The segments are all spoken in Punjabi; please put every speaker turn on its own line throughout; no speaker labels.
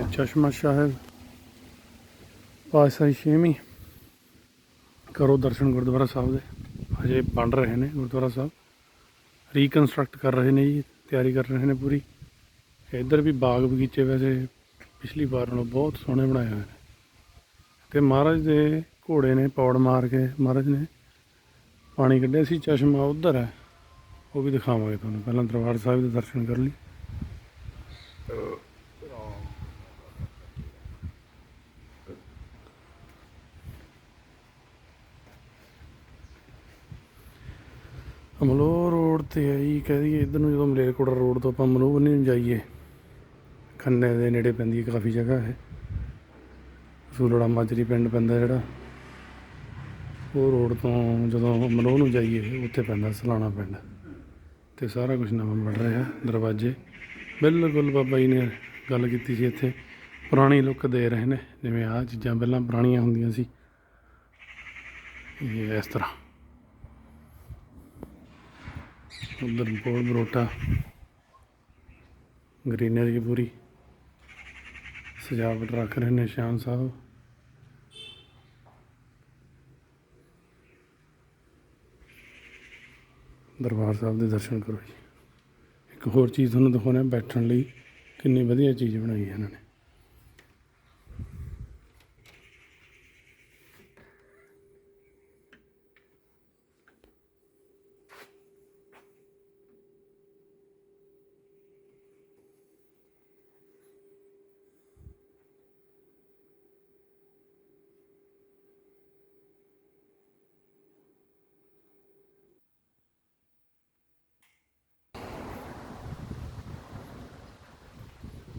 ਇਹ ਚਸ਼ਮਾ ਸਾਹਿਬ ਪਾਤਸ਼ਾਹੀ ਛੇਵੀਂ ਕਰੋ ਦਰਸ਼ਨ ਗੁਰਦੁਆਰਾ ਸਾਹਿਬ ਦੇ ਹਜੇ ਬਣ ਰਹੇ ਨੇ ਗੁਰਦੁਆਰਾ ਸਾਹਿਬ ਰੀਕਨਸਟਰਕਟ ਕਰ ਰਹੇ ਨੇ ਜੀ ਤਿਆਰੀ ਕਰ ਰਹੇ ਨੇ ਪੂਰੀ ਇੱਧਰ ਵੀ ਬਾਗ ਬਗੀਚੇ ਵੈਸੇ ਪਿਛਲੀ ਵਾਰ ਨਾਲੋਂ ਬਹੁਤ ਸੋਹਣੇ ਬਣਾਏ ਹੋਏ ਨੇ ਤੇ ਮਹਾਰਾਜ ਦੇ ਘੋੜੇ ਨੇ ਪੌੜ ਮਾਰ ਕੇ ਮਹਾਰਾਜ ਨੇ ਪਾਣੀ ਕੱਢਿਆ ਸੀ ਚਸ਼ਮਾ ਉਧਰ ਹੈ ਉਹ ਵੀ ਦਿਖਾਵਾਂਗੇ ਤੁਹਾਨੂੰ ਪਹਿਲਾਂ ਦਰਬਾਰ ਸਾਹਿਬ ਦੇ ਦਰਸ਼ਨ ਕਰ ਲਈ ਅਮਲੋਹ ਰੋਡ ਤੇ ਹੈ ਜੀ, ਕਹਿ ਦਈਏ ਇੱਧਰ ਨੂੰ ਜਦੋਂ ਮਲੇਰਕੋਟਲਾ ਰੋਡ ਤੋਂ ਆਪਾਂ ਮਲੋਹ ਮਨੂਬਨੀ ਨੂੰ ਜਾਈਏ, ਖੰਨੇ ਦੇ ਨੇੜੇ ਪੈਂਦੀ ਹੈ, ਕਾਫੀ ਜਗ੍ਹਾ ਹੈ। ਸੂਲੜਾ ਮਾਜਰੀ ਪਿੰਡ ਪੈਂਦਾ ਜਿਹੜਾ, ਉਹ ਰੋਡ ਤੋਂ ਜਦੋਂ ਮਨੋਹ ਨੂੰ ਜਾਈਏ, ਉੱਥੇ ਪੈਂਦਾ ਸਲਾਣਾ ਪਿੰਡ। ਤੇ ਸਾਰਾ ਕੁਝ ਨਵਾਂ ਬਣ ਰਿਹਾ, ਦਰਵਾਜ਼ੇ। ਬਿਲਕੁਲ ਬਾਬਾ ਜੀ ਨੇ ਗੱਲ ਕੀਤੀ ਸੀ ਇੱਥੇ, ਪੁਰਾਣੀ ਲੁੱਕ ਦੇ ਰਹੇ ਨੇ, ਜਿਵੇਂ ਆਹ ਚੀਜ਼ਾਂ ਪਹਿਲਾਂ ਪੁਰਾਣੀਆਂ ਹੁੰਦੀਆਂ ਸੀ। ਇਹ ਇਸ ਤਰ੍ਹਾਂ। ਉਧਰ ਕੋਲ ਬਰੋਟਾ। ਗ੍ਰੀਨਰੀ ਪੂਰੀ। ਸਜਾਵਟ ਰੱਖ ਰਹੇ ਨੇ ਸ਼ਾਨ ਸਾਹਿਬ। ਦਰਬਾਰ ਸਾਹਿਬ ਦੇ ਦਰਸ਼ਨ ਕਰੋ ਜੀ। ਇੱਕ ਹੋਰ ਚੀਜ਼ ਤੁਹਾਨੂੰ ਦਿਖਾਉਣਾ, ਬੈਠਣ ਲਈ ਕਿੰਨੀ ਵਧੀਆ ਚੀਜ਼ ਬਣਾਈ ਹੈ ਇਹਨਾਂ ਨੇ।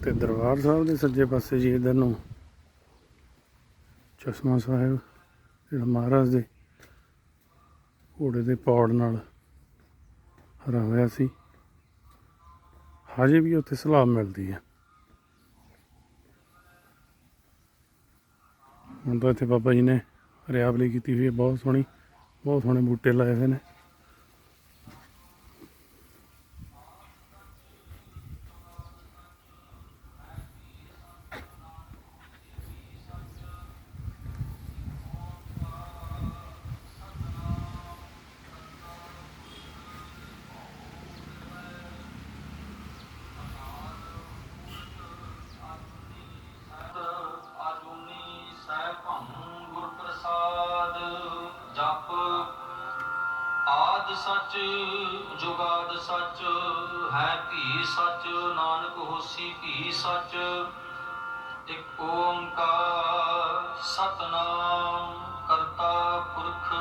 ਤੇ ਦਰਬਾਰ ਸਾਹਿਬ ਦੇ ਸੱਜੇ ਪਾਸੇ ਜੀ ਇਧਰ ਨੂੰ ਚਸ਼ਮਾ ਸਾਹਿਬ, ਜਿਹੜਾ ਮਹਾਰਾਜ ਦੇ ਘੋੜੇ ਦੇ ਪੌੜ ਨਾਲ ਹਰਾ ਹੋਇਆ ਸੀ। ਹਜੇ ਵੀ ਉੱਥੇ ਸਲਾਬ ਮਿਲਦੀ ਹੈ। ਹੁਣ ਤਾਂ ਇੱਥੇ ਬਾਬਾ ਜੀ ਨੇ ਹਰਿਆਵਲੀ ਕੀਤੀ ਹੋਈ ਹੈ, ਬਹੁਤ ਸੋਹਣੀ, ਬਹੁਤ ਸੋਹਣੇ ਬੂਟੇ ਲਾਏ ਹੋਏ ਨੇ।
ਆਦ ਸੱਚ ਜੁਗਾਦ ਸੱਚ, ਹੈ ਭੀ ਸੱਚ, ਨਾਨਕ ਹੋਸੀ ਭੀ ਸੱਚ। ਇਕ ਓੰਕਾਰ ਸਤਨਾਮ ਕਰਤਾ ਪੁਰਖ